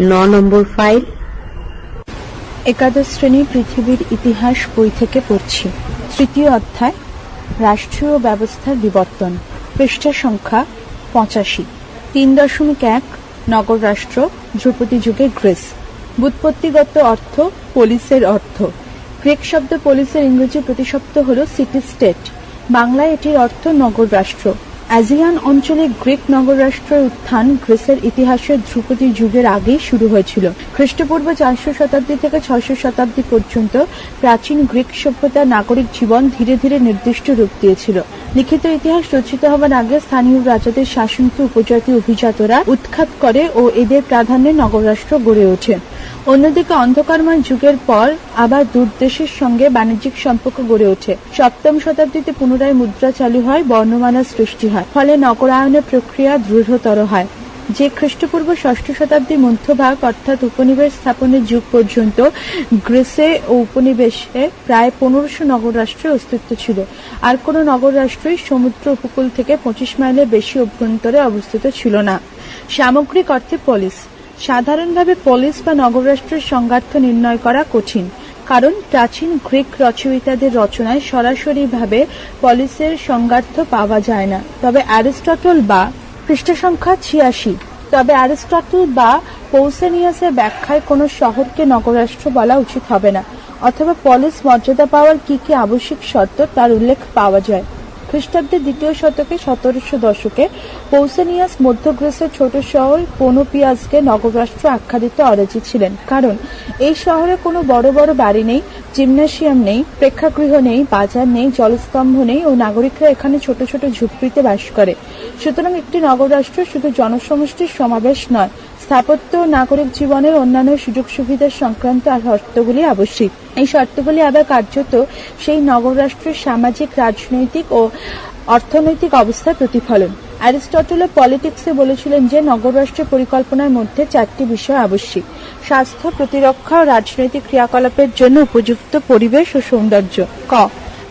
ন নম্বর ফাইল। একাদশ শ্রেণি পৃথিবীর ইতিহাস বই থেকে পড়ছি। তৃতীয় অধ্যায়, রাষ্ট্রীয় ব্যবস্থার বিবর্তন, পৃষ্ঠা সংখ্যা পঁচাশি। তিন দশমিক এক, নগর রাষ্ট্র, ধ্রুপদী যুগে গ্রিস। বুৎপত্তিগত অর্থ পুলিশের অর্থ। গ্রেক শব্দ পুলিশের ইংরেজি প্রতিশব্দ হল সিটি স্টেট। বাংলায় এটির অর্থ নগর রাষ্ট্র। অ্যাজিয়ান অঞ্চলে গ্রিক নগর রাষ্ট্রের উত্থান গ্রিসের ইতিহাসের ধ্রুপদী যুগের আগেই শুরু হয়েছিল। খ্রিস্টপূর্ব চারশো শতাব্দী থেকে ছয়শো শতাব্দী পর্যন্ত প্রাচীন গ্রিক সভ্যতার নাগরিক জীবন ধীরে ধীরে নির্দিষ্ট রূপ দিয়েছিল। লিখিত ইতিহাস রচিত হবার আগে স্থানীয় রাজাদের শাসনকে উপজাতি অভিজাতরা উৎখাত করে ও এদের প্রাধান্যে নগররাষ্ট্র গড়ে ওঠে। অন্যদিকে অন্ধকারময় যুগের পর আবার দূর দেশের সঙ্গে বাণিজ্যিক সম্পর্ক গড়ে ওঠে। সপ্তম শতাব্দীতে পুনরায় মুদ্রা চালু হয় বর্ণমালা সৃষ্টি হয়। ফলে নগরায়নের প্রক্রিয়া দৃঢ়তর হয়। যে খ্রিস্টপূর্ব ষষ্ঠ শতাব্দীর মধ্যভাগ, অর্থাৎ উপনিবেশ স্থাপনের যুগ পর্যন্ত, গ্রিসে ও উপনিবেশে প্রায় পনেরোশো নগর রাষ্ট্রের অস্তিত্ব ছিল। আর কোনো নগর রাষ্ট্রই সমুদ্র উপকূল থেকে পঁচিশ মাইলের বেশি অভ্যন্তরে অবস্থিত ছিল না। সামগ্রিক অর্থে পলিস। সাধারণভাবে পলিস বা নগররাষ্ট্রের সংজ্ঞার্থ নির্ণয় করা কঠিন, কারণ প্রাচীন গ্রিক রচয়িতাদের রচনায় সরাসরিভাবে পলিসের সংজ্ঞার্থ পাওয়া যায় না। তবে অ্যারিস্টটল বা পৃষ্ঠা সংখ্যা ছিয়াশি। তবে অ্যারিস্টটল বা পৌসেনিয়াসের ব্যাখ্যায় কোনো শহরকে নগরাষ্ট্র বলা উচিত হবে না, অথবা পলিস মর্যাদা পাওয়ার কি কি আবশ্যিক শর্ত তার উল্লেখ পাওয়া যায়। খ্রিস্টাব্দের দ্বিতীয় শতকে সতেরোশো দশকে পৌসেনিয়াস মধ্য গ্রিসের ছোট শহর পোনোপিয়াসকে নগররাষ্ট্র আখ্যা দিতে অরাজি ছিলেন। কারণ, এই শহরে কোনো বড় বড় বাড়ি নেই, জিমনাসিয়াম নেই, প্রেক্ষাগৃহ নেই, বাজার নেই, জলস্তম্ভ নেই ও নাগরিকরা এখানে ছোট ছোট ঝুপড়িতে বাস করে। সুতরাং একটি নগররাষ্ট্র শুধু জনসমষ্টির সমাবেশ নয় স্থাপত্য, নাগরিক জীবনের অন্যান্য সুযোগ সুবিধা সংক্রান্ত শর্তগুলি আবশ্যিক। এই শর্তগুলি আবার কার্যত সেই নগররাষ্ট্রের সামাজিক, রাজনৈতিক ও অর্থনৈতিক অবস্থার প্রতিফলন। অ্যারিস্টটল পলিটিক্সে বলেছিলেন যে নগররাষ্ট্রের পরিকল্পনার মধ্যে চারটি বিষয় আবশ্যিক। স্বাস্থ্য, প্রতিরক্ষা ও রাজনৈতিক ক্রিয়াকলাপের জন্য উপযুক্ত পরিবেশ ও সৌন্দর্য। ক.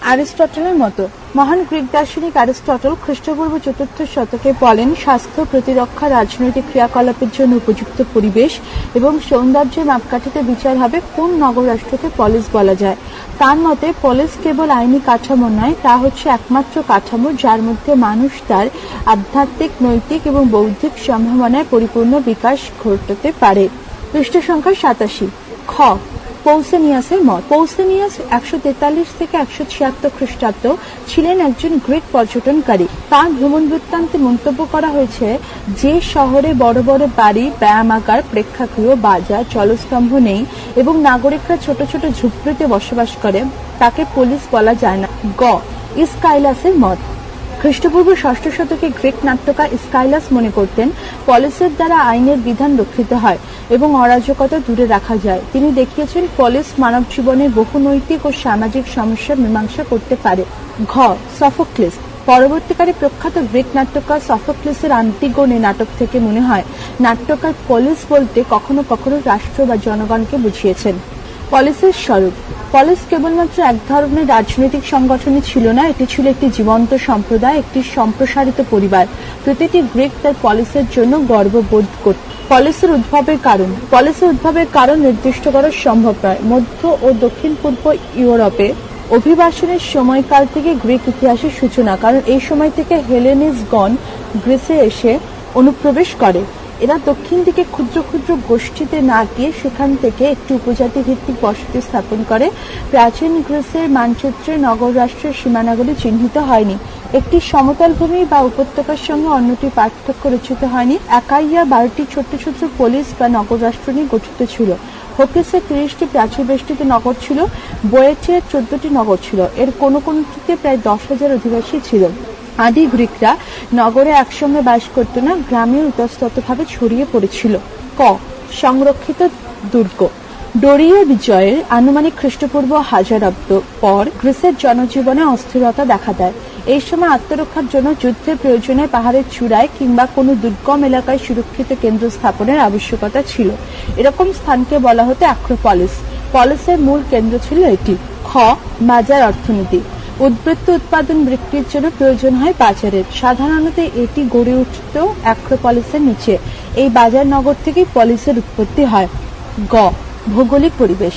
অ্যারিস্টটলের মতো মহান গ্রিক দার্শনিক অ্যারিস্টটল খ্রিস্টপূর্ব চতুর্থ শতকে বলেন, স্বাস্থ্য, প্রতিরক্ষা, রাজনৈতিক ক্রিয়াকলাপের জন্য উপযুক্ত পরিবেশ এবং সৌন্দর্যের মাপকাঠিতে বিচার হবে কোন নগররাষ্ট্রকে পলিস বলা যায়। তার মতে পলিস কেবল আইনি কাঠামো নয়, তা হচ্ছে একমাত্র কাঠামো যার মধ্যে মানুষ তার আধ্যাত্মিক, নৈতিক এবং বৌদ্ধিক সম্ভাবনায় পরিপূর্ণ বিকাশ ঘটাতে পারে। পৃষ্ঠ সংখ্যা সাতাশি। খ পৌসেনিয়াসের মত। পৌসেনিয়াস একশো তেতাল্লিশ থেকে একশো ছিয়াত্তর খ্রিস্টাব্দ ছিলেন একজন গ্রিক পর্যটনকারী। তার ভ্রমণ বৃত্তান্তে মন্তব্য করা হয়েছে, যে শহরে বড় বড় বাড়ি ব্যায়ামাগার প্রেক্ষাগৃহ, বাজার, জলস্তম্ভ নেই এবং নাগরিকরা ছোট ছোট ঝুপড়িতে বসবাস করে, তাকে পুলিশ বলা যায় না। গ. ইসকাইলাসের মত। খ্রিস্টপূর্ব ষষ্ঠ শতকে গ্রেক নাট্যকার স্কাইলাস মনে করতেন, পলিসের দ্বারা আইনের বিধান রক্ষিত হয় এবং অরাজকতা দূরে রাখা যায়। তিনি দেখিয়েছেন, পলিস মানব জীবনের বহু নৈতিক ও সামাজিক সমস্যার মীমাংসা করতে পারে। ঘ, সফোক্লিস। পরবর্তীকালে প্রখ্যাত গ্রিক নাট্যকার সফোক্লিসের আন্টিগোনে নাটক থেকে মনে হয়, নাট্যকার পলিস বলতে কখনো কখনো রাষ্ট্র বা জনগণকে বুঝিয়েছেন। পলিসের স্বরূপ। পলিস কেবলমাত্র এক ধরনের রাজনৈতিক সংগঠনই ছিল না, এটি ছিল একটি জীবন্ত সম্প্রদায়, একটি সম্প্রসারিত পরিবার। প্রতিটি গ্রিক তার পলিসের জন্য গর্ববোধ করত পলিসের উদ্ভবের কারণ। পলিসের উদ্ভবের কারণ নির্দিষ্ট করা সম্ভব নয়। মধ্য ও দক্ষিণ পূর্ব ইউরোপে অভিবাসনের সময়কাল থেকে গ্রিক ইতিহাসের সূচনা, কারণ এই সময় থেকে হেলেনিসগণ গ্রিসে এসে অনুপ্রবেশ করে। এরা দক্ষিণ দিকে ক্ষুদ্র ক্ষুদ্র গোষ্ঠীতে না গিয়ে সেখান থেকে একটি উপজাতি ভিত্তিক বসতি স্থাপন করে। প্রাচীন গ্রিসের মানচিত্রে নগর রাষ্ট্রের সীমানাগুলি চিহ্নিত হয়নি। একটি সমতল ভূমি বা উপত্যকার সঙ্গে অন্যটি পার্থক্য রচিত হয়নি। একাইয়া বারোটি ছোট্ট ছোট্ট পলিস বা নগর রাষ্ট্র নিয়ে গঠিত ছিল। হোকেসে তিরিশটি প্রাচীর বেষ্টিত নগর ছিল। বয়েটে চোদ্দটি নগর ছিল। এর কোনো কোনোটিতে প্রায় দশ হাজার অধিবাসী ছিল। আদি গ্রিকরা নগরে একসঙ্গে বাস করত না, গ্রামে ইতস্ততভাবে ছড়িয়ে পড়েছিল। ক. সংরক্ষিত দুর্গ। ডোরিয়া বিজয়ের আনুমানিক খ্রিস্টপূর্ব হাজারাব্দ পর গ্রিসের জনজীবনে অস্থিরতা দেখা দেয়। এই সময় আত্মরক্ষার জন্য যুদ্ধের প্রয়োজনে পাহাড়ের চূড়ায় কিংবা কোনো দুর্গম এলাকায় সুরক্ষিত কেন্দ্র স্থাপনের আবশ্যকতা ছিল। এরকম স্থানকে বলা হতো অ্যাক্রোপলিস পলিসের মূল কেন্দ্র ছিল এটি। খ. মাজার অর্থনীতি। উদ্বৃত্ত উৎপাদন বিক্রির জন্য প্রয়োজন হয় বাজারের সাধারণত এটি গড়ে উঠত অ্যাক্রোপলিসের নিচে। এই বাজার নগর থেকেই পলিসের উৎপত্তি হয়। গ. ভৌগোলিক পরিবেশ।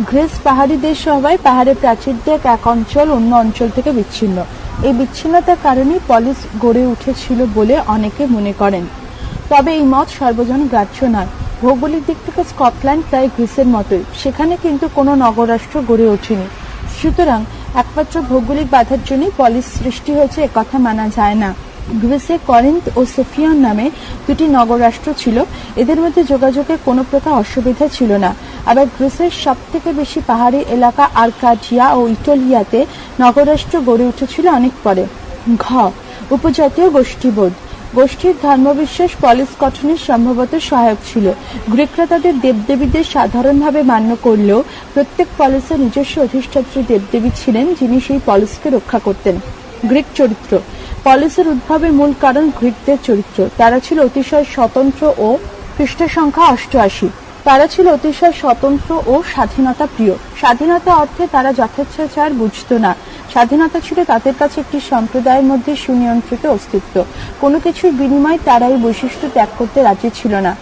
গ্রিস পাহাড়ি দেশ হওয়ায় পাহাড়ের প্রাচীর দেখ এক অঞ্চল অন্য অঞ্চল থেকে বিচ্ছিন্ন। এই বিচ্ছিন্নতার কারণেই পলিস গড়ে উঠেছিল বলে অনেকে মনে করেন। তবে এই মত সর্বজন গ্রাহ্য নয়। ভৌগোলিক দিক থেকে স্কটল্যান্ড প্রায় গ্রিসের মতোই। সেখানে কিন্তু কোনো নগরাষ্ট্র গড়ে ওঠেনি। সুতরাং একমাত্র ভৌগোলিক বাধার জন্যই পলিস সৃষ্টি হয়েছে একথা মানা যায় না। গ্রিসে করিন্থ ও সোফিয়ান নামে দুটি নগরাষ্ট্র ছিল। এদের মধ্যে যোগাযোগের কোনো প্রকার অসুবিধা ছিল না। আবার গ্রিসের সব থেকে বেশি পাহাড়ি এলাকা আর্কাজিয়া ও ইটালিয়াতে নগরাষ্ট্র গড়ে উঠেছিল অনেক পরে। ঘ, উপজাতীয় গোষ্ঠীবোধ। গোষ্ঠীর ধর্মবিশ্বাস পলিস গঠনের সম্ভবত সহায়ক ছিল। গ্রিকরা তাদের দেবদেবীদের সাধারণভাবে মান্য করলেও প্রত্যেক পলিসের নিজস্ব অধিষ্ঠাত্রী দেবদেবী ছিলেন যিনি সেই পলিসকে রক্ষা করতেন। গ্রিক চরিত্র। পলিসের উদ্ভবের মূল কারণ গ্রিকদের চরিত্র। তারা ছিল অতিশয় স্বতন্ত্র ও পৃষ্ঠ সংখ্যা অষ্টআশি। তারা ছিল অতিশয় স্বতন্ত্র ও স্বাধীনতা প্রিয় স্বাধীনতা অর্থে তারা যথেচ্ছাচার বুঝত না। স্বাধীনতা ছিল তাদের কাছে একটি সম্প্রদায়ের মধ্যে সুনিয়ন্ত্রিত অস্তিত্ব। কোনো কিছুর বিনিময়ে তারা এই বৈশিষ্ট্য ত্যাগ করতে রাজি ছিল না।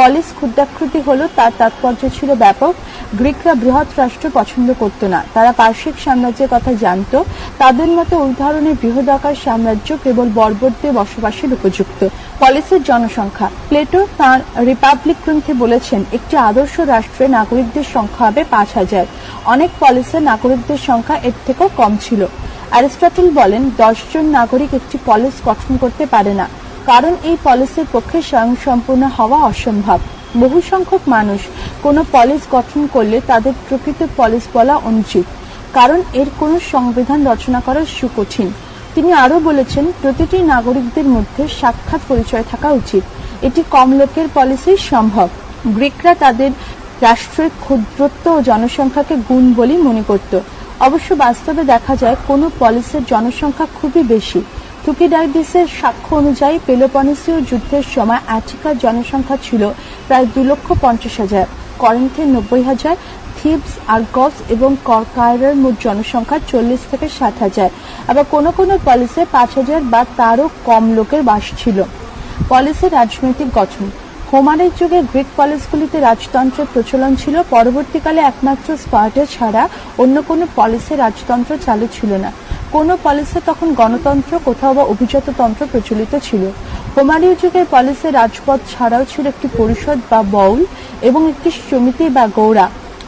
পলিস ক্ষুদ্রাকৃতি হলো তার তাৎপর্য ছিল ব্যাপক। গ্রিকরা বৃহৎ রাষ্ট্র পছন্দ করত না। তারা পার্শ্বিক সাম্রাজ্যের কথা জানত। তাদের মতো ওই ধরনের বৃহদাকার সাম্রাজ্য কেবল বর্বরদের বসবাসের উপযুক্ত। পলিসের জনসংখ্যা। প্লেটো তাঁর রিপাবলিক গ্রন্থে বলেছেন, একটি আদর্শ রাষ্ট্রে নাগরিকদের সংখ্যা হবে পাঁচ হাজার। অনেক পলিসের নাগরিকদের সংখ্যা এর থেকেও কম ছিল। অ্যারিস্টটল বলেন দশজন নাগরিক একটি পলিস গঠন করতে পারে না। কারণ এই পলিসির পক্ষে স্বয়ংসম্পূর্ণ হওয়া অসম্ভব। বহু সংখ্যক মানুষ কোনো পলিস গঠন করলে তাদের প্রকৃত পলিস বলা অনুচিত, কারণ এর কোনো সংবিধান রচনা করা সুকঠিন। তিনি আরও বলেছেন, প্রতিটি নাগরিকদের মধ্যে সাক্ষাৎ পরিচয় থাকা উচিত। এটি কম লোকের পলিসি সম্ভব। গ্রিকরা তাদের রাষ্ট্রের ক্ষুদ্রত্ব ও জনসংখ্যাকে গুণ বলেই মনে করত। অবশ্য বাস্তবে দেখা যায়, কোনো পলিসের জনসংখ্যা খুবই বেশি। থুকিডাইডিসের সাক্ষ্য অনুযায়ী পেলোপনেসীয় যুদ্ধের সময় অ্যাটিকার জনসংখ্যা ছিল প্রায় দু লক্ষ পঞ্চাশ হাজার। করেন্থের নব্বই হাজার, থিবস, আর্গস এবং কায়রার মোট জনসংখ্যা চল্লিশ থেকে ষাট হাজার। আবার কোনো কোনো পলিসে পাঁচ হাজার বা তারও কম লোকের বাস ছিল। পলিসের রাজনৈতিক গঠন। হোমারের যুগে গ্রিক পলিসগুলিতে রাজতন্ত্রের প্রচলন ছিল। পরবর্তীকালে একমাত্র স্পার্টা ছাড়া অন্য কোনো পলিসে রাজতন্ত্র চালু ছিল না। কোনো পলিসে তখন গণতন্ত্র, কোথাও বা অভিজাততন্ত্র প্রচলিত ছিল। হোমারীয় যুগের পলিসে রাজপথ ছাড়াও ছিল একটি পরিষদ বা বউল এবং একটি সমিতি বা গৌড়া।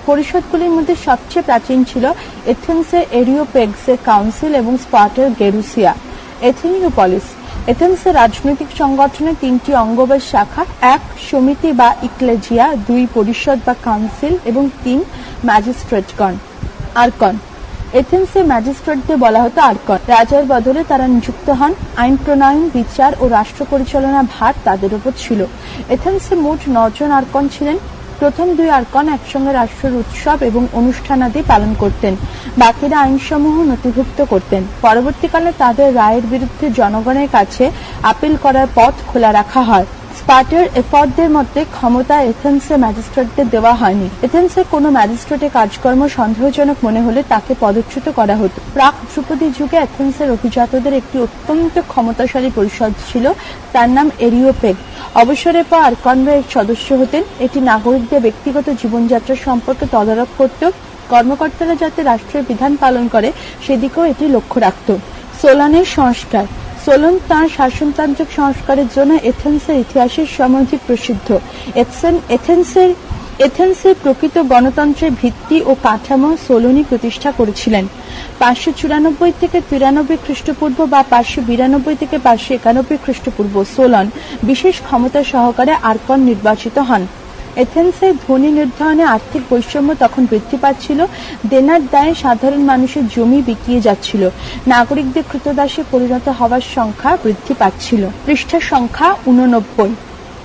পরিষদগুলির মধ্যে সবচেয়ে প্রাচীন ছিল এথেন্সের এরিওপেক্সের কাউন্সিল এবং স্পার্টার গেরুসিয়া। এথেনীয় পলিস এথেন্সের রাজনৈতিক সংগঠনের তিনটি অঙ্গ বা শাখা, এক সমিতি বা ইকলেজিয়া, দুই পরিষদ বা কাউন্সিল এবং তিন ম্যাজিস্ট্রেটগণ। আরকন এথেন্সে ম্যাজিস্ট্রেটদের বলা হতো আরকন রাজার বদলে তারা নিযুক্ত হন। আইন প্রণয়ন, বিচার ও রাষ্ট্র পরিচালনা ভার তাদের উপর ছিল। এথেন্সে মোট নজন আরকন ছিলেন। প্রথম দুই আর্কন একসঙ্গে রাষ্ট্রের উৎসব এবং অনুষ্ঠানাদি পালন করতেন। বাকিরা আইনসমূহ নথিভুক্ত করতেন। পরবর্তীকালে তাদের রায়ের বিরুদ্ধে জনগণের কাছে আপিল করার পথ খোলা রাখা হয়। স্পার্টার এফর্টদের মধ্যে ক্ষমতা এথেন্সের ম্যাজিস্ট্রেটদের দেওয়া হয়নি। এথেন্সের কোনো ম্যাজিস্ট্রেটের কাজকর্ম সন্দেহজনক মনে হলে তাকে পদচ্যুত করা হতো। প্রাক ধ্রুপদী যুগে এথেন্সের অভিজাতদের একটি অত্যন্ত ক্ষমতাশালী পরিষদ ছিল, তার নাম এরিওপেগ। অবসরের পর আরকনরা এর সদস্য হতেন। এটি নাগরিকদের ব্যক্তিগত জীবনযাত্রা সম্পর্কে তদারক করত কর্মকর্তারা যাতে রাষ্ট্রের বিধান পালন করে, সেদিকেও এটি লক্ষ্য রাখত। সোলানের সংস্কার সোলন তাঁর শাসনতান্ত্রিক সংস্কারের জন্য এথেন্সের ইতিহাসের সমধিক প্রসিদ্ধ। এথেন, এথেন্সের এথেন্সের প্রকৃত গণতন্ত্রের ভিত্তি ও কাঠামো সোলনই প্রতিষ্ঠা করেছিলেন। পাঁচশো চুরানব্বই থেকে তিরানব্বই খ্রিস্টপূর্ব বা পাঁচশো বিরানব্বই থেকে পাঁচশো একানব্বই খ্রিস্টপূর্ব সোলন বিশেষ ক্ষমতা সহকারে আরকন নির্বাচিত হন। এথেন্সের ধনী নির্ধারণে আর্থিক বৈষম্য তখন বৃদ্ধি পাচ্ছিল। দেনার দায়ে সাধারণ মানুষের জমি বিকিয়ে যাচ্ছিল। নাগরিকদের কৃতদাসে পরিণত হওয়ার সংখ্যা বৃদ্ধি পাচ্ছিল। পৃষ্ঠা সংখ্যা উননব্বই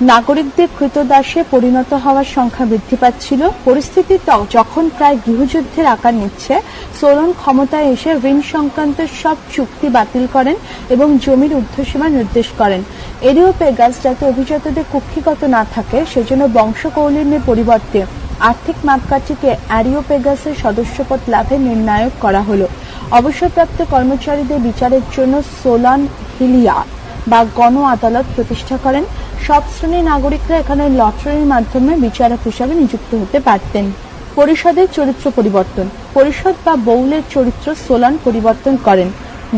নাগরিকদের কৃতদাসে পরিণত হওয়ার সংখ্যা বৃদ্ধি পাচ্ছিল। পরিস্থিতি যখন প্রায় গৃহযুদ্ধের আকার নিচ্ছে, সোলন ক্ষমতায় এসে ঋণ সংক্রান্ত সব চুক্তি বাতিল করেন এবং জমির ঊর্ধ্বসীমা নির্দেশ করেন। এরিওপেগাস যাতে অভিজাতদের কুক্ষিগত না থাকে, সেজন্য বংশকৌলীনের পরিবর্তে আর্থিক মাপকাঠিকে অ্যারিওপেগাসের সদস্যপদ লাভে নির্ণায়ক করা হলো। অবসরপ্রাপ্ত কর্মচারীদের বিচারের জন্য সোলান হিলিয়া বা গণ আদালত প্রতিষ্ঠা করেন, সব শ্রেণির নাগরিকরা এখানে লটারির মাধ্যমে বিচারক হিসাবে নিযুক্ত হতে পারতেন। পরিষদের চরিত্র পরিবর্তন। পরিষদ বা বৌলের চরিত্র সোলান পরিবর্তন করেন।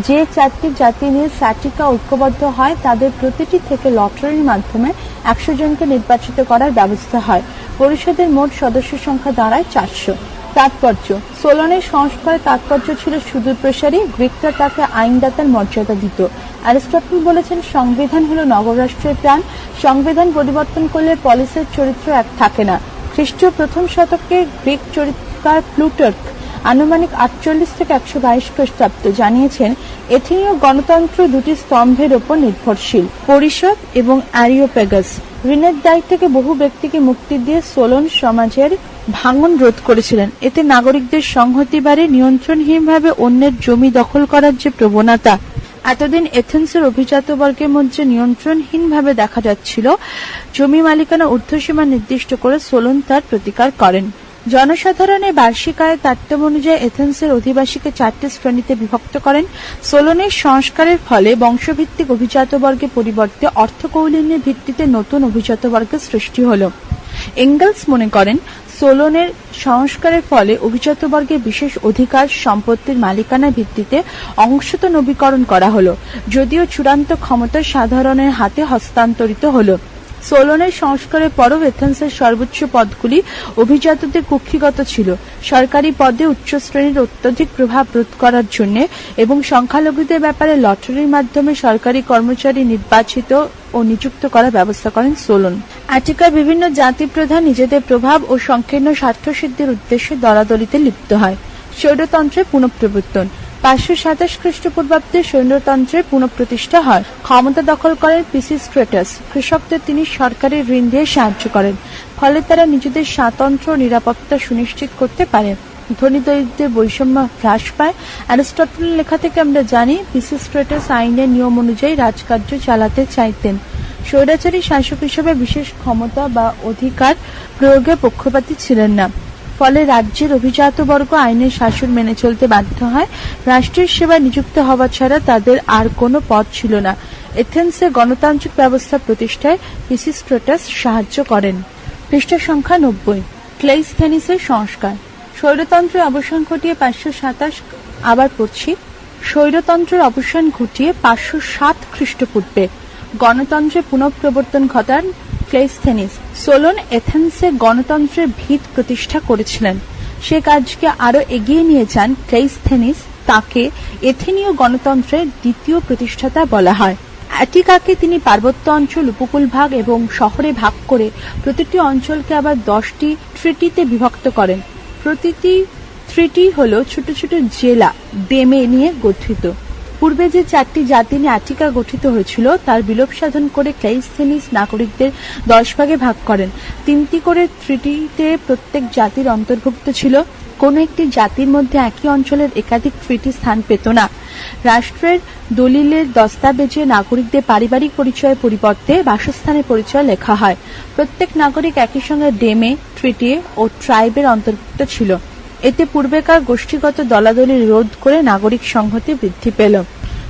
যে চারটি জাতি নিয়ে স্যাটিকা ঐক্যবদ্ধ হয়, তাদের প্রতিটি থেকে লটারির মাধ্যমে একশো জনকে নির্বাচিত করার ব্যবস্থা হয়। পরিষদের মোট সদস্য সংখ্যা দাঁড়ায় চারশো। তাৎপর্য। সোলনের সংস্কারের তাৎপর্য ছিল সুদূর প্রসারী, গ্রিকরা তাকে আইনদাতার মর্যাদা দিত। অ্যারিস্টটল বলেছেন, সংবিধান হলো নগররাষ্ট্রের প্রাণ। সংবিধান পরিবর্তন করলে পলিসের চরিত্র এক থাকে না। খ্রিস্টীয় প্রথম শতকে গ্রিক চরিত্রকার প্লুটার্ক আনুমানিক আটচল্লিশ থেকে একশো বাইশ খ্রিস্টাব্দ জানিয়েছেন, এথেনীয় গণতন্ত্র দুটি স্তম্ভের ওপর নির্ভরশীল। পরিষদ এবং অ্যারিওপেগাস, ঋণের দায় থেকে বহু ব্যক্তিকে মুক্তি দিয়ে সোলন সমাজের ভাঙন রোধ করেছিলেন। এতে নাগরিকদের সংহতি বাড়ে, নিয়ন্ত্রণহীনভাবে অন্যের জমি দখল করার যে প্রবণতা, এতদিন এথেন্সের অভিজাত বর্গের মধ্যে নিয়ন্ত্রণহীনভাবে দেখা যাচ্ছিল। জমি মালিকানা ঊর্ধ্বসীমা নির্দিষ্ট করে সোলন তার প্রতিকার করেন। জনসাধারণের বার্ষিক আয়ের তারতম্য অনুযায়ী এথেন্সের অধিবাসীকে চারটি শ্রেণীতে বিভক্ত করেন। সোলনের সংস্কারের ফলে বংশভিত্তিক অভিজাত বর্গের পরিবর্তে অর্থকৌলীন্যের ভিত্তিতে নতুন অভিজাত বর্গের সৃষ্টি হল। এঙ্গেলস মনে করেন, সোলনের সংস্কারের ফলে অভিজাত বর্গের বিশেষ অধিকার, সম্পত্তির মালিকানা ভিত্তিতে অংশত নবীকরণ করা হলো, যদিও চূড়ান্ত ক্ষমতা সাধারণের হাতে হস্তান্তরিত হলো। সোলনের সংস্কারের পরও এথেন্সের সর্বোচ্চ পদগুলি অভিজাতদের কক্ষিগত ছিল। সরকারি পদে উচ্চ শ্রেণির অত্যধিক প্রভাব রোধ করার জন্য এবং সংখ্যালঘুদের ব্যাপারে লটারির মাধ্যমে সরকারি কর্মচারী নির্বাচিত ও নিযুক্ত করার ব্যবস্থা করেন সোলন। অ্যাটিকার বিভিন্ন জাতি প্রধান নিজেদের প্রভাব ও সংকীর্ণ স্বার্থসিদ্ধির উদ্দেশ্যে দলাদলিতে লিপ্ত হয়। স্বৈরতন্ত্রের পুনঃপ্রবর্তন। পাঁচশো সাতাশ খ্রিস্টপূর্বাব্দে সৈন্যতন্ত্রের পুনঃপ্রতিষ্ঠা হয়। ক্ষমতা দখল করেন পিসিস্ট্রেটাস কৃষকদের তিনি সরকারের ঋণ দিয়ে সাহায্য করেন, ফলে তারা নিজেদের স্বাতন্ত্র নিরাপত্তা সুনিশ্চিত করতে পারে। ধনী দরিদ্রের বৈষম্য হ্রাস পায়। অ্যারিস্টটলের লেখা থেকে আমরা জানি, পিসি পিসিস্ট্রেটাস আইনের নিয়ম অনুযায়ী রাজকার্য চালাতে চাইতেন। স্বৈরাচারী শাসক হিসেবে বিশেষ ক্ষমতা বা অধিকার প্রয়োগে পক্ষপাতী ছিলেন না। ফলে রাজ্যের অভিজাত বর্গ আইনের শাসন মেনে চলতে বাধ্য হয়। রাষ্ট্রের সেবায় নিযুক্ত হওয়া ছাড়া তাদের আর কোনো পথ ছিল না। এথেন্সে গণতান্ত্রিক ব্যবস্থা প্রতিষ্ঠায় পিসিস্ট্রেটাস সাহায্য করেন। পৃষ্ঠা সংখ্যা নব্বই। ক্লেইসথেনিসের সংস্কার। স্বৈরতন্ত্রের অবসান ঘটিয়ে পাঁচশো সাতাশ আবার পড়ছি। স্বৈরতন্ত্রের অবসান ঘটিয়ে পাঁচশো সাত খ্রিস্টপূর্বে। গণতন্ত্রের পুনঃপ্রবর্তন ঘটান ক্লেইসথেনিস সোলন এথেন্সে গণতন্ত্রের ভিত প্রতিষ্ঠা করেছিলেন। সে কাজকে আরও এগিয়ে নিয়ে যান ক্লেইসথেনিস তাকে এথেনীয় গণতন্ত্রের দ্বিতীয় প্রতিষ্ঠাতা বলা হয়। অ্যাটিকাকে তিনি পার্বত্য অঞ্চল, উপকূল ভাগ এবং শহরে ভাগ করে প্রতিটি অঞ্চলকে আবার দশটি ট্রিটিতে বিভক্ত করেন। প্রতিটি ট্রিটি হল ছোট ছোট জেলা, ডেমে নিয়ে গঠিত। পূর্বে যে চারটি জাতি নিয়ে আটিকা গঠিত হয়েছিল, তার বিলোপ সাধন করে ক্লাইস্থেনিস নাগরিকদের দশ ভাগে ভাগ করেন। তিনটি করে ট্রিটিতে প্রত্যেক জাতির অন্তর্ভুক্ত ছিল। কোন একটি জাতির মধ্যে একই অঞ্চলের একাধিক ট্রিটি স্থান পেত না। রাষ্ট্রের দলিলের দস্তাবেজে নাগরিকদের পারিবারিক পরিচয়ের পরিবর্তে বাসস্থানের পরিচয় লেখা হয়। প্রত্যেক নাগরিক একই সঙ্গে ডেমে, ট্রিটি ও ট্রাইবের অন্তর্ভুক্ত ছিল। এতে পূর্বেকার গোষ্ঠীগত দলাদলি রোধ করে নাগরিক সংহতি বৃদ্ধি পেল।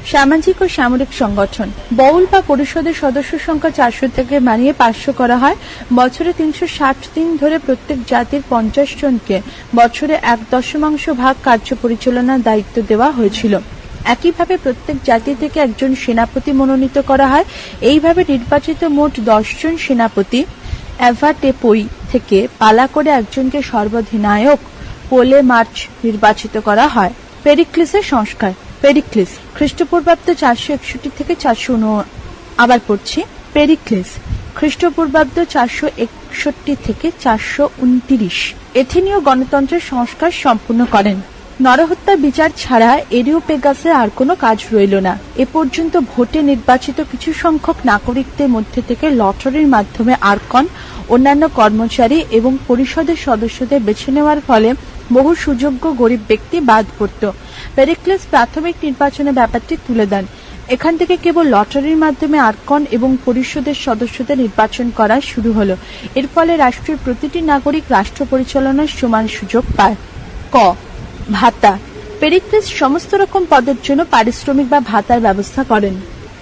সামাজিক ও সামরিক সংগঠন। বউল বা পরিষদের সদস্য সংখ্যা চারশো থেকে মানিয়ে পাঁচশো করা হয়। বছরে তিনশো ষাট দিন ধরে প্রত্যেক জাতির পঞ্চাশ জনকে বছরে এক দশমাংশ ভাগ কার্য পরিচালনার দায়িত্ব দেওয়া হয়েছিল। একইভাবে প্রত্যেক জাতি থেকে একজন সেনাপতি মনোনীত করা হয়। এইভাবে নির্বাচিত মোট দশজন সেনাপতি অ্যাভাটেপই থেকে পালা করে একজনকে সর্বাধিনায়ক পোলে মার্চ নির্বাচিত করা হয়। পেরিক্লিসের সংস্কার। পেরিক্লিস, খ্রিস্টপূর্বাব্দ চারশো একষট্টি থেকে চারশো আবার পড়ছি। পেরিক্লিস, খ্রিস্টপূর্বাব্দ চারশো একষট্টি থেকে চারশো উনত্রিশ। এথেনীয় গণতন্ত্রের সংস্কার সম্পূর্ণ করেন। নরহত্যা বিচার ছাড়া এরিওপেগাসে আর কোনো কাজ রইল না। এ পর্যন্ত ভোটে নির্বাচিত কিছু সংখ্যক নাগরিকদের মধ্যে থেকে লটারির মাধ্যমে আরকন অন্যান্য কর্মচারী এবং পরিষদের সদস্যদের বেছে নেওয়ার ফলে বহু সুযোগ্য গরিব ব্যক্তি বাদ পড়ত। পেরিক্লেস প্রাথমিক নির্বাচনের ব্যাপারটি তুলে দেন। এখান থেকে কেবল লটারির মাধ্যমে আরকন এবং পরিষদের সদস্যদের নির্বাচন করা শুরু হলো। এর ফলে রাষ্ট্রের প্রতিটি নাগরিক রাষ্ট্র পরিচালনার সমান সুযোগ পায়। ক. ভাতা। পেরিক্লিস সমস্ত রকম পদের জন্য পারিশ্রমিক বা ভাতার ব্যবস্থা করেন।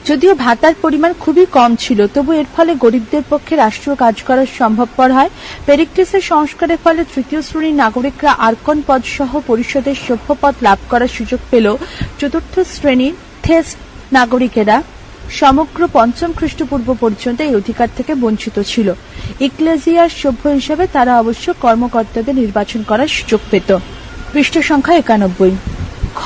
যদিও ভাতার পরিমাণ খুবই কম ছিল, তবু এর ফলে গরিবদের পক্ষে রাষ্ট্রীয় কাজ করা সম্ভবপর হয়। পেরিক্লিসের সংস্কারের ফলে তৃতীয় শ্রেণির নাগরিকরা আর্কন পদ সহ পরিষদের সভ্য পদ লাভ করার সুযোগ পেল চতুর্থ শ্রেণির থেস নাগরিকেরা। সমগ্র পঞ্চম খ্রিস্টপূর্ব পর্যন্ত এই অধিকার থেকে বঞ্চিত ছিল। ইকলেজিয়ার সভ্য হিসেবে তারা অবশ্য কর্মকর্তাদের নির্বাচন করার সুযোগ পেত। পৃষ্ঠ সংখ্যা একানব্বই। খ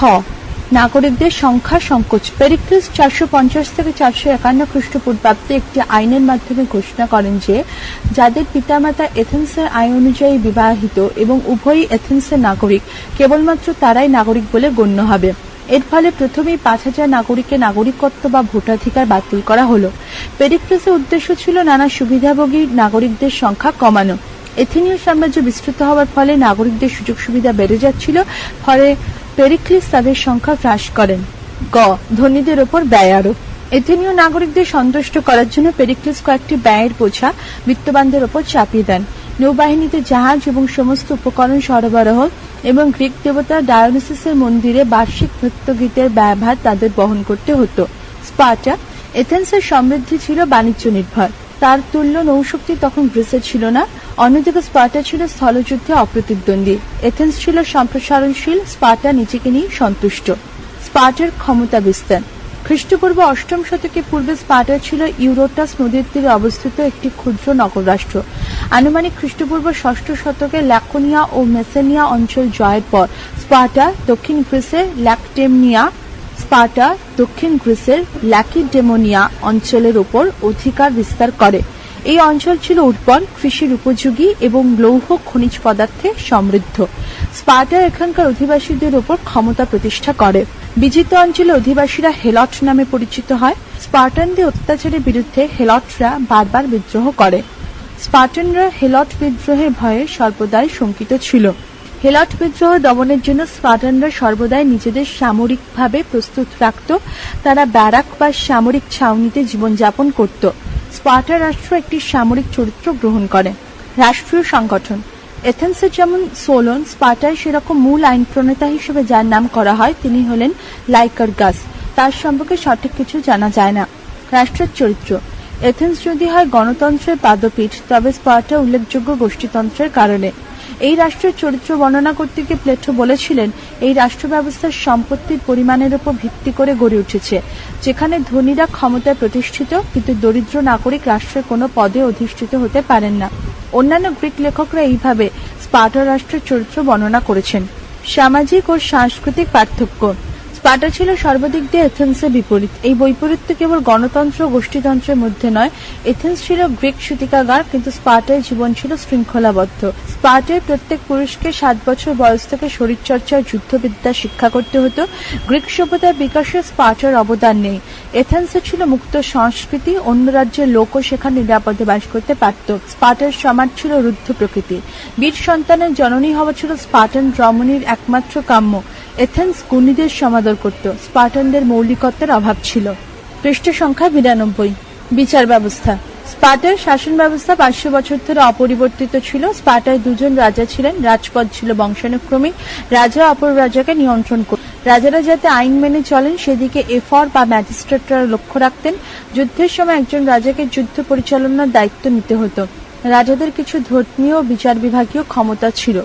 নাগরিকদের সংখ্যা সংকোচ। পেরিক্লিস চারশো পঞ্চাশ থেকে চারশো একান্ন খ্রিস্টপূর্বাব্দে একটি আইনের মাধ্যমে ঘোষণা করেন যে, যাদের পিতামাতা এথেন্সের আইন অনুযায়ী বিবাহিত এবং উভয়ই এথেন্সের নাগরিক, কেবলমাত্র তারাই নাগরিক বলে গণ্য হবে। এর ফলে প্রথমেই পাঁচ হাজার নাগরিকের নাগরিকত্ব বা ভোটাধিকার বাতিল করা হলো। পেরিক্লিসের উদ্দেশ্য ছিল নানা সুবিধাভোগী নাগরিকদের সংখ্যা কমানো। এথেনীয় সাম্রাজ্য বিস্তৃত হওয়ার ফলে নাগরিকদের সুযোগ সুবিধা বেড়ে যাচ্ছিল। ফলে পেরিক্লিস তাদের সংখ্যা হ্রাস করেন। গ, ধনীদের ওপর ব্যয় আরোপ। এথেনীয় নাগরিকদের সন্তুষ্ট করার জন্য পেরিক্লিস কয়েকটি ব্যয়ের বোঝা বিত্তবানদের ওপর চাপিয়ে দেন। নৌবাহিনীতে জাহাজ এবং সমস্ত উপকরণ সরবরাহ এবং গ্রিক দেবতা ডায়োনিসিসের মন্দিরে বার্ষিক নৃত্যগীতের ব্যয়ভার তাদের বহন করতে হতো। স্পার্টা, এথেন্সের সমৃদ্ধি ছিল বাণিজ্য নির্ভর। তার তুল্য নৌশক্তি তখন গ্রিসে ছিল না অন্যদিকে স্পার্টা ছিল স্থলযুদ্ধে অপ্রতিদ্বন্দ্বী। এথেন্স ছিল সম্প্রসারণশীল, স্পার্টা নিজেকে নিয়ে সন্তুষ্ট। স্পার্টার ক্ষমতা বিস্তার। খ্রিস্টপূর্ব অষ্টম শতকে পূর্বে স্পার্টা ছিল ইউরোটাস নদীর তীরে অবস্থিত একটি ক্ষুদ্র নগররাষ্ট্র আনুমানিক খ্রিস্টপূর্ব ষষ্ঠ শতকে ল্যাকোনিয়া ও মেসেনিয়া অঞ্চল জয়ের পর স্পার্টা দক্ষিণ গ্রিসের ল্যাকটেমনিয়া, স্পার্টা দক্ষিণ গ্রিসের ল্যাকিডেমোনিয়া অঞ্চলের উপর অধিকার বিস্তার করে। এই অঞ্চল ছিল উর্বর কৃষির উপযোগী এবং লৌহ খনিজ পদার্থে সমৃদ্ধ। স্পার্টা এখানকার অধিবাসীদের উপর ক্ষমতা প্রতিষ্ঠা করে। বিজিত অঞ্চলে অধিবাসীরা হেলট নামে পরিচিত হয়। স্পার্টানদের অত্যাচারের বিরুদ্ধে হেলটরা বারবার বিদ্রোহ করে। স্পার্টানরা হেলট বিদ্রোহের ভয়ে সর্বদাই শঙ্কিত ছিল। হেলট বিদ্রোহ দমনের জন্য স্পার্টানরা সর্বদাই নিজেদের সামরিকভাবে প্রস্তুত রাখত। তারা ব্যারাক বা সামরিক ছাউনিতে জীবনযাপন করত। স্পার্টা রাষ্ট্র একটি সামরিক চরিত্র গ্রহণ করে, রাষ্ট্রীয় সংগঠন। এথেন্সের যেমন সোলন, স্পার্টায় সেরকম মূল আইন প্রণেতা হিসেবে যার নাম করা হয় তিনি হলেন লাইকার গাস তার সম্পর্কে সঠিক কিছু জানা যায় না। রাষ্ট্রের চরিত্র। এথেন্স যদি হয় গণতন্ত্রের পাদপীঠ, তবে স্পার্টা উল্লেখযোগ্য গোষ্ঠীতন্ত্রের কারণে। এই রাষ্ট্রের চরিত্র বর্ণনা করতে গিয়ে প্লেটো বলেছিলেন, এই রাষ্ট্র ব্যবস্থার সম্পত্তির পরিমাণের উপর ভিত্তি করে গড়ে উঠেছে, যেখানে ধনীরা ক্ষমতায় প্রতিষ্ঠিত কিন্তু দরিদ্র নাগরিক রাষ্ট্রের কোনো পদে অধিষ্ঠিত হতে পারেন না। অন্যান্য গ্রিক লেখকরা এইভাবে স্পার্টা রাষ্ট্রের চরিত্র বর্ণনা করেছেন। সামাজিক ও সাংস্কৃতিক পার্থক্য। স্পার্টা ছিল সর্বদিক দিয়ে এথেন্সের বিপরীত। এই বৈপরীত্য কেবল গণতন্ত্র গোষ্ঠীতন্ত্রের মধ্যে নয়, এথেন্স ছিল গ্রিক সূতিকাগার, কিন্তু স্পার্টার জীবন ছিল শৃঙ্খলাবদ্ধ। স্পার্টার প্রত্যেক পুরুষকে সাত বছর বয়স থেকে শরীরচর্চার যুদ্ধবিদ্যা শিক্ষা করতে হতো। গ্রিক সভ্যতার বিকাশে স্পার্টার অবদান নেই। এথেন্সে ছিল মুক্ত সংস্কৃতি, অন্য রাজ্যের লোকও সেখানে নিরাপদে বাস করতে পারত। স্পার্টার সমাজ ছিল রুদ্ধ প্রকৃতি বীর সন্তানের জননী হওয়া ছিল স্পার্টান রমণীর একমাত্র কাম্য। এথেন্স গুণীদের সমাদর করত। স্পার্টানদের মৌলিকত্বের অভাব ছিল। পৃষ্ঠ সংখ্যা বিরানব্বই। বিচার ব্যবস্থা। স্পার্টার শাসন ব্যবস্থা পাঁচশো বছর ধরে অপরিবর্তিত ছিল। স্পার্টায় দুজন রাজা ছিলেন। রাজপদ ছিল বংশানুক্রমিক রাজা অপর রাজাকে নিয়ন্ত্রণ করত রাজারা যাতে আইন মেনে চলেন, সেদিকে এফর বা ম্যাজিস্ট্রেটরা লক্ষ্য রাখতেন। যুদ্ধের সময় একজন রাজাকে যুদ্ধ পরিচালনার দায়িত্ব নিতে হতো। রাজাদের কিছু ধর্মীয় বিচার বিভাগীয় ক্ষমতা ছিল।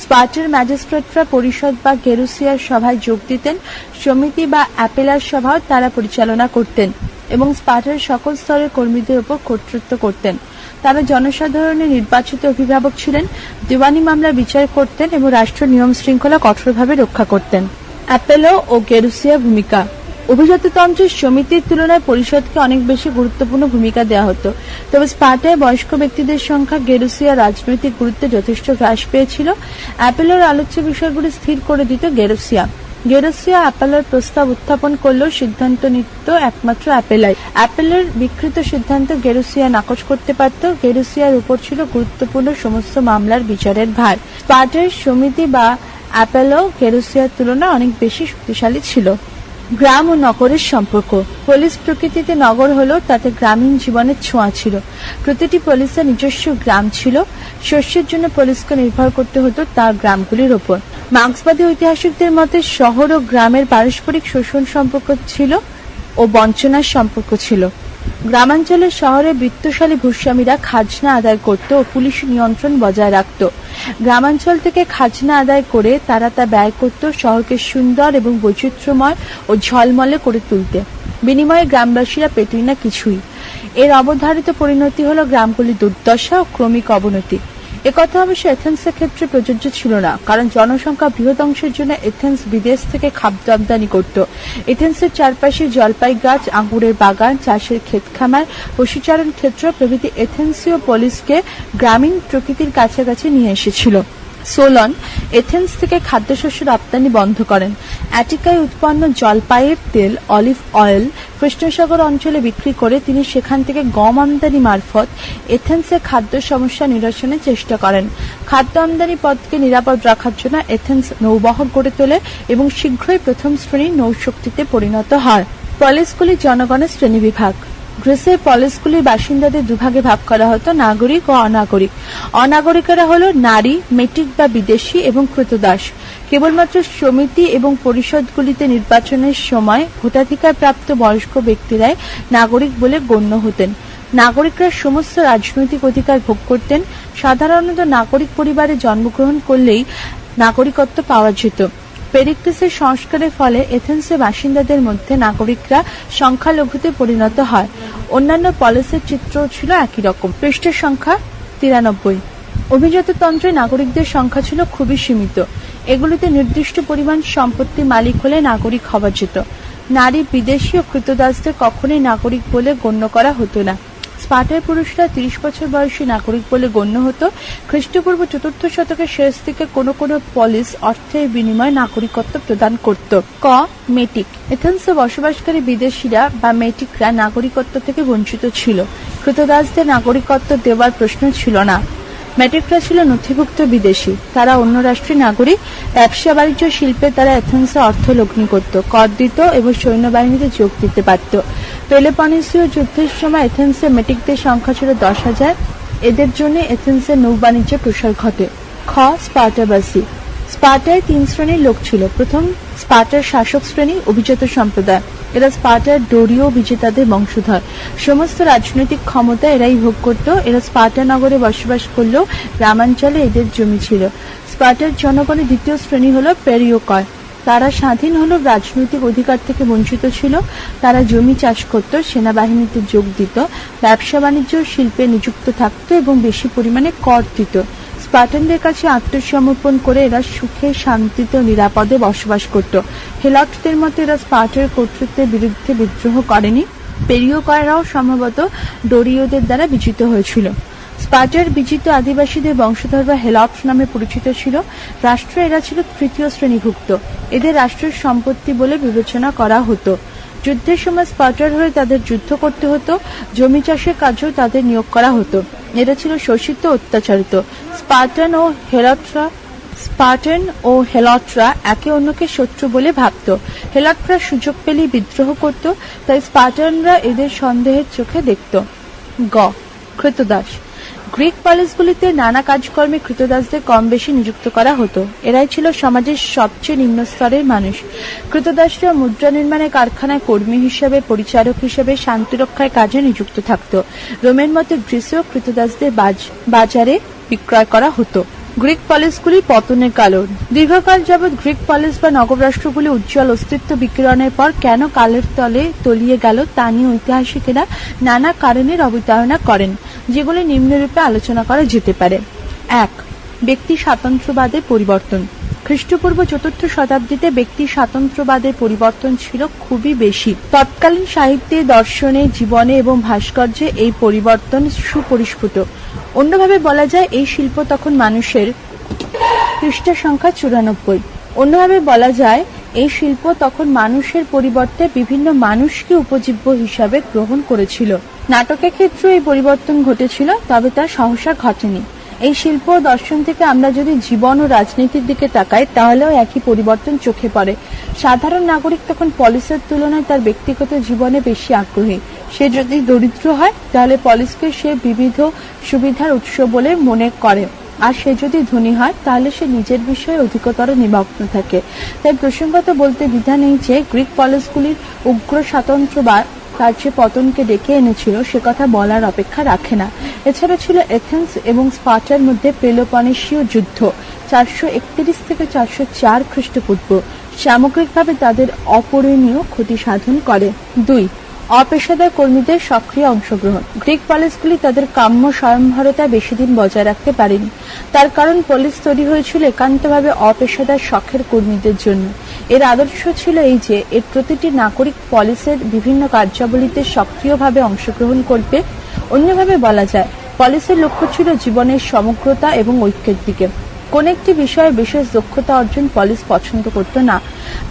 স্পার্টের ম্যাজিস্ট্রেটরা পরিষদ বা গেরুসিয়ার সভায় যোগ দিতেন, সমিতি বা অ্যাপেলার সভাও তারা পরিচালনা করতেন এবং স্পার্টের সকল স্তরের কর্মীদের উপর কর্তৃত্ব করতেন। তারা জনসাধারণের নির্বাচিত অভিভাবক ছিলেন, দিওয়ানি মামলা বিচার করতেন এবং রাষ্ট্র নিয়ম শৃঙ্খলা কঠোরভাবে রক্ষা করতেন। অ্যাপেলো ও গেরুসিয়া ভূমিকা অভিজাততন্ত্রের সমিতির তুলনায় পরিষদকে অনেক বেশি গুরুত্বপূর্ণ ভূমিকা দেওয়া হতো। তবে স্পার্টায় বয়স্ক ব্যক্তিদের সংখ্যা গেরুসিয়া রাজনৈতিক গুরুত্বে যথেষ্ট হ্রাস পেয়েছিল। অ্যাপেলোর আলোচ্য বিষয়গুলি স্থির করে দিত গেরুসিয়া। গেরুসিয়া অ্যাপেলের প্রস্তাব উত্থাপন করলেও সিদ্ধান্ত নিত একমাত্র অ্যাপেলাই। অ্যাপেলের বিকৃত সিদ্ধান্ত গেরুসিয়া নাকচ করতে পারত। গেরুসিয়ার উপর ছিল গুরুত্বপূর্ণ সমস্ত মামলার বিচারের ভার। স্পার্টার সমিতি বা অ্যাপেলো গেরুসিয়ার তুলনায় অনেক বেশি শক্তিশালী ছিল। গ্রাম ও নগরের সম্পর্ক। পুলিশ প্রকৃতিতে নগর হলো, তাতে গ্রামীণ জীবনের ছোঁয়া ছিল। প্রতিটি পুলিশের নিজস্ব গ্রাম ছিল। শস্যের জন্য পুলিশকে নির্ভর করতে হতো তার গ্রামগুলির ওপর। মার্ক্সবাদী ঐতিহাসিকদের মতে, শহর ও গ্রামের পারস্পরিক শোষণ সম্পর্ক ছিল ও বঞ্চনার সম্পর্ক ছিল। গ্রামাঞ্চলের শহরে বৃত্তশালী ভূস্বামীরা খাজনা আদায় করত ও পুলিশ নিয়ন্ত্রণ বজায় রাখত। গ্রামাঞ্চল থেকে খাজনা আদায় করে তারা তা ব্যয় করত শহরকে সুন্দর এবং বৈচিত্র্যময় ও ঝলমলে করে তুলতে। বিনিময়ে গ্রামবাসীরা পেতই না কিছুই। এর অবধারিত পরিণতি হল গ্রামগুলি দুর্দশা ও ক্রমিক অবনতি। একথা অবশ্য এথেন্সের ক্ষেত্রে প্রযোজ্য ছিল না, কারণ জনসংখ্যা বৃহৎ অংশের জন্য এথেন্স বিদেশ থেকে খাদ্য আমদানি করত। এথেন্সের চারপাশে জলপাই গাছ, আঙ্গুরের বাগান, চাষের ক্ষেত খামার, পশুচারণ ক্ষেত্র প্রভৃতি এথেন্সীয় পলিসকে গ্রামীণ প্রকৃতির কাছাকাছি নিয়ে এসেছিল। সোলন এথেন্স থেকে খাদ্যশস্য রপ্তানি বন্ধ করেন। অ্যাটিকায় উৎপন্ন জলপাইয়ের তেল, অলিভ অয়েল, কৃষ্ণসাগর অঞ্চলে বিক্রি করে তিনি সেখান থেকে গম আমদানি মারফত এথেন্সে খাদ্য সমস্যা নিরসনের চেষ্টা করেন। খাদ্য আমদানি পথকে নিরাপদ রাখার জন্য এথেন্স নৌবহর গড়ে তোলে এবং শীঘ্রই প্রথম শ্রেণির নৌশক্তিতে পরিণত হয়। পলিসগুলি জনগণের শ্রেণীবিভাগ গ্রিসের পলিসগুলির বাসিন্দাদের দুভাগে ভাগ করা হতো, নাগরিক ও অনাগরিক। অনাগরিকেরা হল নারী, মেট্রিক বা বিদেশি এবং ক্রীতদাস। কেবলমাত্র সমিতি এবং পরিষদগুলিতে নির্বাচনের সময় ভোটাধিকার প্রাপ্ত বয়স্ক ব্যক্তিরাই নাগরিক বলে গণ্য হতেন। নাগরিকরা সমস্ত রাজনৈতিক অধিকার ভোগ করতেন। সাধারণত নাগরিক পরিবারে জন্মগ্রহণ করলেই নাগরিকত্ব পাওয়া যেত। পেরিক্লিসের সংস্কারের ফলে এথেন্সের বাসিন্দাদের মধ্যে নাগরিকরা সংখ্যালঘুতে পরিণত হয়। অন্যান্য পলিসের চিত্র ছিল একই রকম। পৃষ্ঠের সংখ্যা তিরানব্বই। অভিজাততন্ত্রে নাগরিকদের সংখ্যা ছিল খুবই সীমিত। এগুলিতে নির্দিষ্ট পরিমাণ সম্পত্তি মালিক হলে নাগরিক হওয়া যেত। নারী, বিদেশি ও কৃতদাসদের কখনোই নাগরিক বলে গণ্য করা হতো না। স্পার্টার পুরুষরা তিরিশ বছর বয়সী নাগরিক বলে গণ্য হতো। খ্রিস্টপূর্ব চতুর্থ শতকের শেষ দিকে কোন কোন পলিস অর্থের বিনিময়ে নাগরিকত্ব প্রদান করত। ক, মেটিক। এথেন্সে বসবাসকারী বিদেশিরা বা মেটিকরা নাগরিকত্ব থেকে বঞ্চিত ছিল। কৃতদাসদের নাগরিকত্ব দেওয়ার প্রশ্ন ছিল না। ম্যাটিকরা ছিল নথিভুক্ত বিদেশি। তারা অন্য রাষ্ট্রের নাগরিক। ব্যবসা বাণিজ্য শিল্পে তারা এথেন্সে অর্থ লগ্নি করত। কর দিত এবং সৈন্যবাহিনীতে যোগ দিতে পারত। পেলেপনিসীয় যুদ্ধের সময় এথেন্সে মেটিকদের সংখ্যা ছিল দশ হাজার। এদের জন্য এথেন্সের নৌবাণিজ্য প্রসার ঘটে। খ, স্পার্টাবাসী। স্পার্টায় তিন শ্রেণির লোক ছিল। প্রথম স্পার্টার শাসক শ্রেণি অভিজাত সম্প্রদায়। এরা স্পার্টার ডোরীয় বিজেতাদের বংশধর। সমস্ত রাজনৈতিক ক্ষমতা এরাই ভোগ করত। এরা স্পার্টা নগরে বসবাস করলেও গ্রামাঞ্চলে এদের জমি ছিল। স্পার্টার জনগণের দ্বিতীয় শ্রেণি হল পেরিওকয় তারা স্বাধীন হলো, রাজনৈতিক অধিকার থেকে বঞ্চিত ছিল। তারা জমি চাষ করত, সেনাবাহিনীতে যোগ দিত, ব্যবসা বাণিজ্য শিল্পে নিযুক্ত থাকত এবং বেশি পরিমাণে কর দিত। স্পার্টানদের কাছে আত্মসমর্পণ করে এরা সুখে, শান্তিতে ও নিরাপদে বসবাস করত। হেলটদের মতে এরা স্পার্টার কর্তৃত্বের বিরুদ্ধে বিদ্রোহ করেনি। পেরিওকয়রাও সম্ভবত ডোরিওদের দ্বারা বিজিত হয়েছিল। স্পার্টার বিজিত আদিবাসীদের বংশধর বা হেলপস নামে পরিচিত ছিল। রাষ্ট্র এরা ছিল তৃতীয় শ্রেণীভুক্ত। এদের রাষ্ট্রের সম্পত্তি বলে বিবেচনা করা হতো। যুদ্ধের সময় স্পার্টার হয়ে তাদের যুদ্ধ করতে হতো, জমি চাষের কাজেও তাদের নিয়োগ করা হতো। এরা ছিল শোষিত, অত্যাচারিত। স্পার্টান ও হেলটরা স্পার্টান ও হেলটরা একে অন্যকে শত্রু বলে ভাবত। হেলটরা সুযোগ পেলেই বিদ্রোহ করত, তাই স্পার্টানরা এদের সন্দেহের চোখে দেখত। গ. কৃতদাস গ্রিক প্যালেসগুলিতে নানা কাজকর্মে কৃতদাসদের কম বেশি নিযুক্ত করা হতো। এরাই ছিল সমাজের সবচেয়ে নিম্ন স্তরের মানুষ। কৃতদাসরা মুদ্রা নির্মাণের কারখানায় কর্মী হিসেবে, পরিচারক হিসেবে শান্তিরক্ষায় কাজে নিযুক্ত থাকত। রোমের মতে গ্রীসেও কৃতদাসদের বাজ- বাজারে বিক্রয় করা হতো। গ্রিক প্যালেসগুলি পতনের কারণ দীর্ঘকাল যাবৎ গ্রিক প্যালেস বা নগররাষ্ট্রগুলি উজ্জ্বল অস্তিত্ব বিকিরণের পর কেন কালের তলে তলিয়ে গেল তা নিয়ে ঐতিহাসিকেরা নানা কারণের অবতারণা করেন, যেগুলি নিম্নরূপে আলোচনা করা যেতে পারে। এক, ব্যক্তি স্বাতন্ত্র্যবাদের পরিবর্তন। খ্রিস্টপূর্ব চতুর্থ শতাব্দীতে ব্যক্তি স্বাতন্ত্র্যবাদের পরিবর্তন ছিল খুবই বেশি। তৎকালীন সাহিত্যে, দর্শনে, জীবনে এবং ভাস্কর্যে এই পরিবর্তন সুপরিস্ফুট। অন্যভাবে বলা যায়, এই শিল্প তখন মানুষের পৃষ্ঠা সংখ্যা চুরানব্বই। অন্যভাবে বলা যায়, এই শিল্প তখন মানুষের পরিবর্তে বিভিন্ন মানুষকে উপজীব্য হিসাবে গ্রহণ করেছিল। নাটকের ক্ষেত্রে এই পরিবর্তন ঘটেছিল, তবে তা সহসা ঘটেনি। এই শিল্প দর্শন থেকে আমরা যদি জীবন ও রাজনীতির দিকে তাকাই, তাহলেও একই পরিবর্তন চোখে পড়ে। সাধারণ নাগরিক তখন পলিসের তুলনায় তার ব্যক্তিগত জীবনে বেশি আগ্রহী। সে যদি দরিদ্র হয়, তাহলে পলিসকে সে বিবিধ সুবিধার উৎস বলে মনে করে। আর সে যদি ধনী হয়, তাহলে সে নিজের বিষয়ে অধিকতর নিমগ্ন থাকে। তাই প্রসঙ্গত বলতে দ্বিধা নেই যে গ্রিক পলিসগুলির উগ্র স্বাতন্ত্র্যবাদ তার যে পতনকে ডেকে এনেছিল, সে কথা বলার অপেক্ষা রাখে না। এছাড়া ছিল এথেন্স এবং স্পার্টার মধ্যে পেলোপনেশীয় যুদ্ধ, চারশো একত্রিশ থেকে চারশো চার খ্রিস্টপূর্ব। সামগ্রিকভাবে তাদের অপরণীয় ক্ষতি সাধন করে। দুই অপেশাদার কর্মীদের সক্রিয় অংশগ্রহণ। গ্রিক পলিসগুলি তাদের কাম্য স্বয়ংভরতা বেশি দিন বজায় রাখতে পারেনি। তার কারণ পলিস তৈরি হয়েছিল একান্তভাবে অপেশাদার শখের কর্মীদের জন্য। এর আদর্শ ছিল এই যে, এর প্রতিটি নাগরিক পলিসের বিভিন্ন কার্যাবলীতে সক্রিয়ভাবে অংশগ্রহণ করবে। অন্যভাবে বলা যায় পলিসের লক্ষ্য ছিল জীবনের সমগ্রতা এবং ঐক্যের দিকে। কোন একটি বিষয়ে বিশেষ দক্ষতা অর্জন পলিস পছন্দ করত না।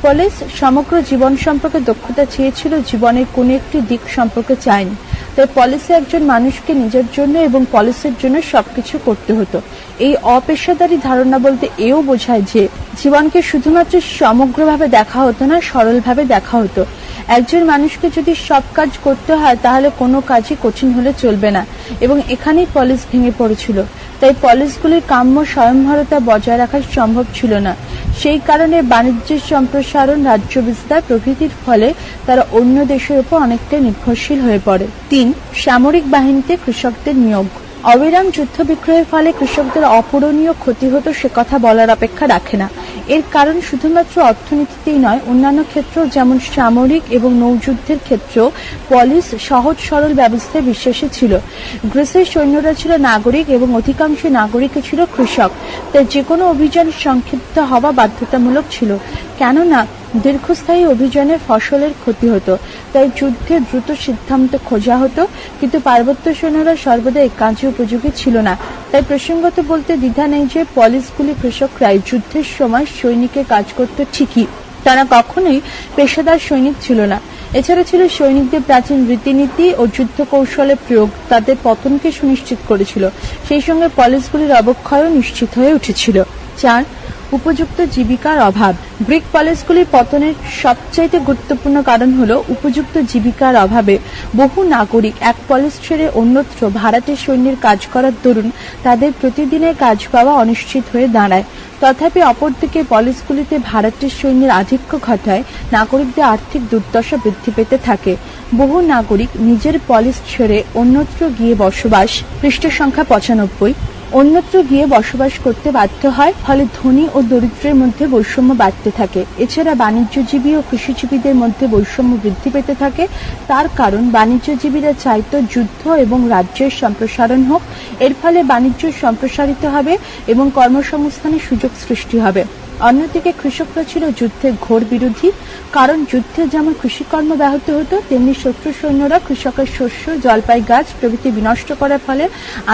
পলিস সমগ্র জীবন সম্পর্কে দক্ষতা চেয়েছিল, জীবনের কোন একটি দিক সম্পর্কে চায়নি। তাই পলিসে একজন মানুষকে নিজের জন্য এবং পলিসের জন্য সবকিছু করতে হতো। এই অপেশাদারী ধারণা বলতে এও বোঝায় যে, জীবনকে শুধুমাত্র সমগ্রভাবে দেখা হতো না, সরলভাবে দেখা হতো। একজন মানুষকে যদি সব কাজ করতে হয়, তাহলে কোনো কাজই কঠিন হলে চলবে না। এবং এখানেই পলিস ভেঙে পড়েছিল। তাই পলিসগুলির কাম্য স্বয়ংভরতা বজায় রাখা সম্ভব ছিল না। সেই কারণে বাণিজ্যের সম্প্রসারণ, রাজ্য বিস্তার প্রভৃতির ফলে তারা অন্য দেশের উপর অনেকটা নির্ভরশীল হয়ে পড়ে। তিন, সামরিক বাহিনীতে কৃষকদের নিয়োগ। অবিরাম যুদ্ধ বিগ্রহের ফলে কৃষকদের অপূরণীয় ক্ষতি হতো সে কথা বলার অপেক্ষা রাখে না। এর কারণ শুধুমাত্র অর্থনীতিতেই নয়, অন্যান্য ক্ষেত্রেও যেমন সামরিক এবং নৌযুদ্ধের ক্ষেত্রেও পলিস সহজ সরল ব্যবস্থায় বিশ্বাসী ছিল। গ্রিসের সৈন্যরা ছিল নাগরিক এবং অধিকাংশ নাগরিকই ছিল কৃষক, তাই যে কোনো অভিযান সংক্ষিপ্ত হওয়া বাধ্যতামূলক ছিল। কেননা দীর্ঘস্থায়ী অভিযানে ফসলের ক্ষতি হতো, তাই যুদ্ধে দ্রুত সিদ্ধান্ত খোঁজা হতো, কিন্তু পার্বত্য সৈন্যরা সর্বদা এই কাজে উপযোগী ছিল না। তাই প্রসঙ্গত বলতে দ্বিধা নেই যে পলিসগুলি কৃষকরাই যুদ্ধের সময় সৈনিকের কাজ করত ঠিকই। তারা কখনোই পেশাদার সৈনিক ছিল না। এছাড়া ছিল সৈনিকদের প্রাচীন রীতিনীতি ও যুদ্ধ কৌশলের প্রয়োগ, তাদের পতনকে সুনিশ্চিত করেছিল। সেই সঙ্গে পলিসগুলির অবক্ষয়ও নিশ্চিত হয়ে উঠেছিল। চার, উপযুক্ত জীবিকার অভাব। গ্রিক পলিসগুলির পতনের সবচাইতে গুরুত্বপূর্ণ কারণ হল উপযুক্ত জীবিকার অভাবে বহু নাগরিক এক পলিস ছেড়ে অন্যত্র ভাড়াটে সৈন্যের কাজ করার দরুন তাদের প্রতিদিনের কাজ পাওয়া অনিশ্চিত হয়ে দাঁড়ায়। তথাপি অপরদিকে পলিসগুলিতে ভারতের সৈন্যের আধিক্য ঘটায়, নাগরিকদের আর্থিক দুর্দশা বৃদ্ধি পেতে থাকে। বহু নাগরিক নিজের পলিস ছেড়ে অন্যত্র গিয়ে বসবাস। পৃষ্ঠ সংখ্যা পঁচানব্বই। অন্যত্র গিয়ে বসবাস করতে বাধ্য হয়, ফলে ধনী ও দরিদ্রের মধ্যে বৈষম্য বাড়তে থাকে। এছাড়া বাণিজ্যজীবী ও কৃষিজীবীদের মধ্যে বৈষম্য বৃদ্ধি পেতে থাকে। তার কারণ, বাণিজ্যজীবীরা চাইত যুদ্ধ এবং রাজ্যের সম্প্রসারণ হোক। এর ফলে বাণিজ্য সম্প্রসারিত হবে এবং কর্মসংস্থানের সুযোগ সৃষ্টি হবে। অন্যদিকে কৃষকরা ছিল যুদ্ধের ঘোর বিরোধী, কারণ যুদ্ধে যেমন কৃষিকর্ম ব্যাহত হতো, তেমনি শত্রু সৈন্যরা কৃষকের শস্য, জলপাই গাছ প্রভৃতি বিনষ্ট করার ফলে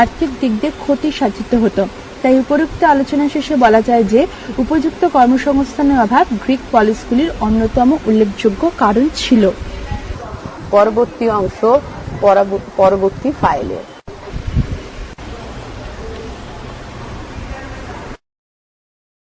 আর্থিক দিক দিয়ে ক্ষতি সাধিত হতো। তাই উপরোক্ত আলোচনা শেষে বলা যায় যে, উপযুক্ত কর্মসংস্থানের অভাব গ্রিক পলিসগুলির অন্যতম উল্লেখযোগ্য কারণ ছিল। পরবর্তী অংশ পরবর্তী ফাইলে